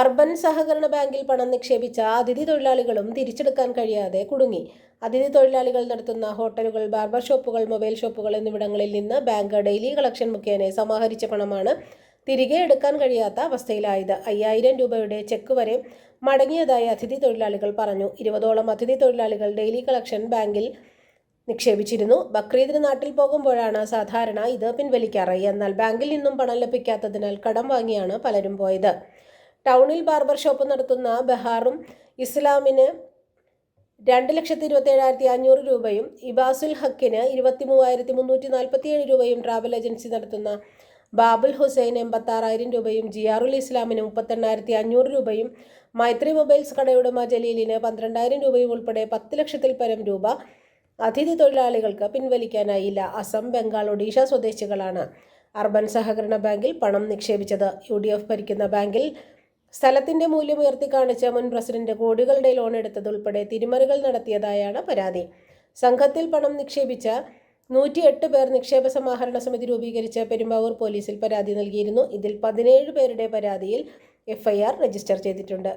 Urban സഹകരണ ബാങ്കിൽ പണം നിക്ഷേപിച്ച അതിഥി തൊഴിലാളികളും തിരിച്ചെടുക്കാൻ കഴിയാതെ കുടുങ്ങി. അതിഥി തൊഴിലാളികൾ നടത്തുന്ന ഹോട്ടലുകൾ ബാർബർ ഷോപ്പുകൾ മൊബൈൽ ഷോപ്പുകൾ എന്നിവിടങ്ങളിൽ നിന്ന് ബാങ്ക് ഡെയിലി കളക്ഷൻ മുഖേന സമാഹരിച്ച പണമാണ് തിരികെ എടുക്കാൻ കഴിയാത്ത അവസ്ഥയിലായത്. അയ്യായിരം രൂപയുടെ ചെക്ക് വരെ മടങ്ങിയതായി അതിഥി തൊഴിലാളികൾ പറഞ്ഞു. ഇരുപതോളം അതിഥി തൊഴിലാളികൾ ഡെയിലി കളക്ഷൻ ബാങ്കിൽ നിക്ഷേപിച്ചിരുന്നു. ബക്രീദിന് നാട്ടിൽ പോകുമ്പോഴാണ് സാധാരണ ഇത് പിൻവലിക്കാറ്. എന്നാൽ ബാങ്കിൽ നിന്നും പണം ലഭിക്കാത്തതിനാൽ കടം വാങ്ങിയാണ് പലരും പോയത്. ടൗണിൽ ബാർബർ ഷോപ്പ് നടത്തുന്ന ബഹാറും ഇസ്ലാമിന് രണ്ട് ലക്ഷത്തി ഇരുപത്തി ഏഴായിരത്തി അഞ്ഞൂറ് രൂപയും ഇബാസുൽ ഹക്കിന് ഇരുപത്തി മൂവായിരത്തി മുന്നൂറ്റി നാൽപ്പത്തി ഏഴ് രൂപയും ട്രാവൽ ഏജൻസി നടത്തുന്ന ബാബുൽ ഹുസൈൻ എൺപത്താറായിരം രൂപയും ജിയാറുൽ ഇസ്ലാമിന് മുപ്പത്തെണ്ണായിരത്തി അഞ്ഞൂറ് രൂപയും മൈത്രി മൊബൈൽസ് കടയുടമ ജലീലിന് പന്ത്രണ്ടായിരം രൂപയും ഉൾപ്പെടെ പത്ത് ലക്ഷത്തിൽ പരം രൂപ അതിഥി തൊഴിലാളികൾക്ക് പിൻവലിക്കാനായില്ല. അസം ബംഗാൾ ഒഡീഷ സ്വദേശികളാണ്. അർബൻ സഹകരണ ബാങ്കിൽ പണം നിക്ഷേപിച്ചത്. യു ഡി എഫ് ഭരിക്കുന്ന ബാങ്കിൽ സ്ഥലത്തിന്റെ മൂല്യം ഉയർത്തി കാണിച്ച മുൻ പ്രസിഡന്റ് കോടികളുടെ ലോൺ എടുത്തതുൾപ്പെടെ തിരിമറികൾ നടത്തിയതായാണ് പരാതി. സംഘത്തിൽ പണം നിക്ഷേപിച്ച നൂറ്റിയെട്ട് പേർ നിക്ഷേപ സമാഹരണ സമിതി രൂപീകരിച്ച പെരുമ്പാവൂർ പോലീസിൽ പരാതി നൽകിയിരുന്നു. ഇതിൽ പതിനേഴ് പേരുടെ പരാതിയിൽ എഫ്ഐആർ രജിസ്റ്റർ ചെയ്തിട്ടുണ്ട്.